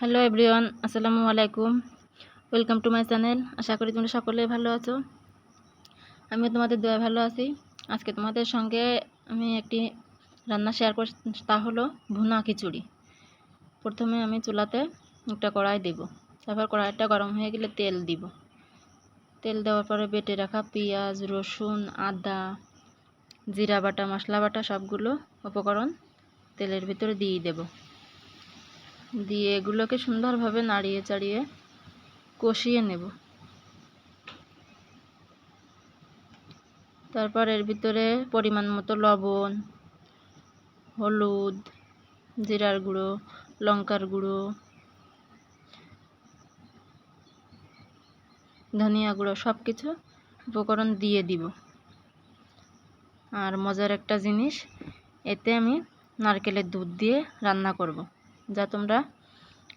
Hello everyone আসসালামু আলাইকুম welcome to my channel আশা করি তোমরা সকলে ভালো আছো। আমিও তোমাদের দয়া ভালো আছি। আজকে তোমাদের সঙ্গে আমি একটি রান্না শেয়ার কর তা হলো ভুনা খিচুড়ি। প্রথমে আমি চুলাতে একটা কড়াই দেব। তারপর কড়াইটা গরম হয়ে গেলে তেল দিব। তেল দেওয়ার পরে বেটে রাখা পেঁয়াজ, রসুন, আদা, জিরা বাটা, মশলা বাটা সবগুলো উপকরণ তেলের ভিতরে দিয়ে দেবো। দিয়ে এগুলোকে সুন্দরভাবে নাড়িয়ে চাড়িয়ে কষিয়ে নেব। তারপর এর ভিতরে পরিমাণ মতো লবণ, হলুদ, জিরার গুঁড়ো, লঙ্কার গুঁড়ো, ধনিয়া গুঁড়ো সব কিছু উপকরণ দিয়ে দিব। আর মজার একটা জিনিস, এতে আমি নারকেলের দুধ দিয়ে রান্না করব। যা তোমরা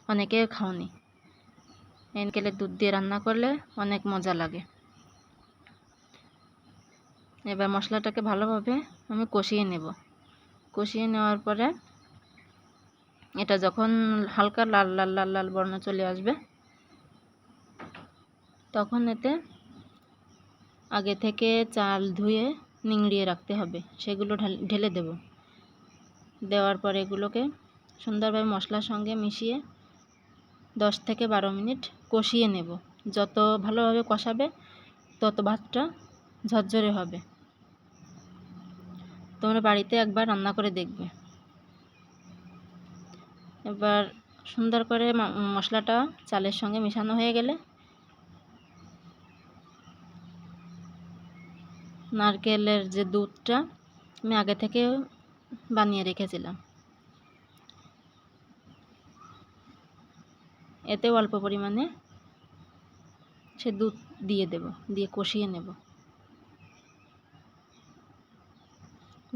অনেকে খাওনি। নারকেলের দুধ দিয়ে রান্না করলে অনেক মজা লাগে। এবার মশলাটাকে ভালোভাবে আমি কষিয়ে নেব। কষিয়ে নেওয়ার পরে এটা যখন হালকা লাল লাল লাল লাল বর্ণ চলে আসবে, তখন এতে আগে থেকে চাল ধুয়ে নিংড়িয়ে রাখতে হবে। সেগুলো ঢেলে দেব। দেওয়ার পর এগুলোকে সুন্দরভাবে মশলার সঙ্গে মিশিয়ে দশ থেকে বারো মিনিট কষিয়ে নেব। যত ভালোভাবে কষাবে, তত ভাতটা ঝরঝরে হবে। তোমরা বাড়িতে একবার রান্না করে দেখবে। এবার সুন্দর করে মশলাটা চালের সঙ্গে মেশানো হয়ে গেলে নারকেলের যে দুধটা আমি আগে থেকে বানিয়ে রেখেছিলাম। এতে অল্প পরিমাণে সে দুধ দিয়ে দেব, দিয়ে কষিয়ে নেব।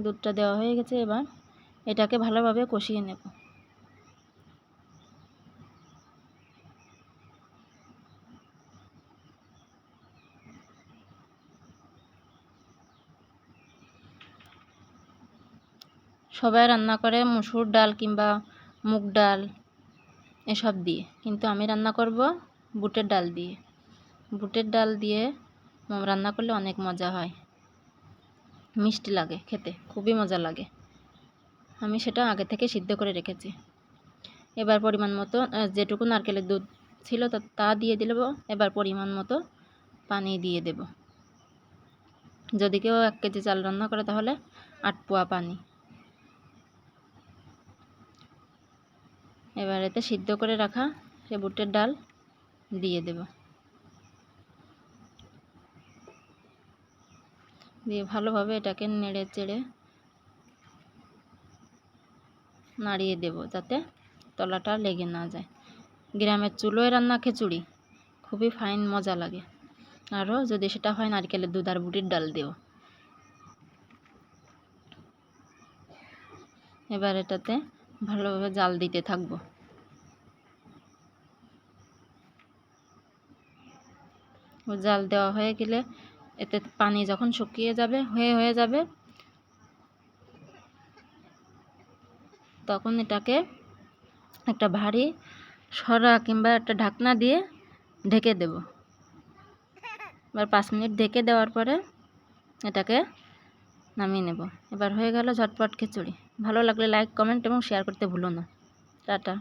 দুধটা দেওয়া হয়ে গেছে, এবার এটাকে ভালোভাবে কষিয়ে নেব। সবাই রান্না করে মুসুর ডাল কিংবা মুগ ডাল এসব দিয়ে। কিন্তু আমি রান্না করব বুটের ডাল দিয়ে। বুটের ডাল দিয়ে রান্না করলে অনেক মজা হয়। মিষ্টি লাগে খেতে, খুবই মজা লাগে। আমি সেটা আগে থেকে সিদ্ধ করে রেখেছি। এবার পরিমাণ মতো যেটুকু নারকেলের দুধ ছিল তা দিয়ে দিলে এবার পরিমাণ মতো পানি দিয়ে দেব। যদি কেউ এক কেজি চাল রান্না করে তাহলে আট পোয়া পানি। এবার এতে সিদ্ধ করে রাখা সে বুটের ডাল দিয়ে দেব। দিয়ে ভালোভাবে এটাকে নেড়ে চেড়ে নাড়িয়ে দেব যাতে তলাটা লেগে না যায়। গ্রামের চুলোয় রান্না খিচুড়ি, খুবই ফাইন মজা লাগে। আরও যদি সেটা হয় নারকেলের দুধ আর বুটির ডাল দেব এবার এটাতে ভালোভাবে জাল দিতে থাকব। জাল দেওয়া হয়ে গেলে এতে পানি যখন শুকিয়ে যাবে, হয়ে হয়ে যাবে, তখন এটাকে একটা ভারী সরা কিংবা একটা ঢাকনা দিয়ে ঢেকে দেব। এবার পাঁচ মিনিট ঢেকে দেওয়ার পরে এটাকে নামিয়ে নেব। এবার হয়ে গেল ঝটপট খিচুড়ি। ভালো লাগলে লাইক কমেন্ট এবং শেয়ার করতে ভুলো না। টাটা।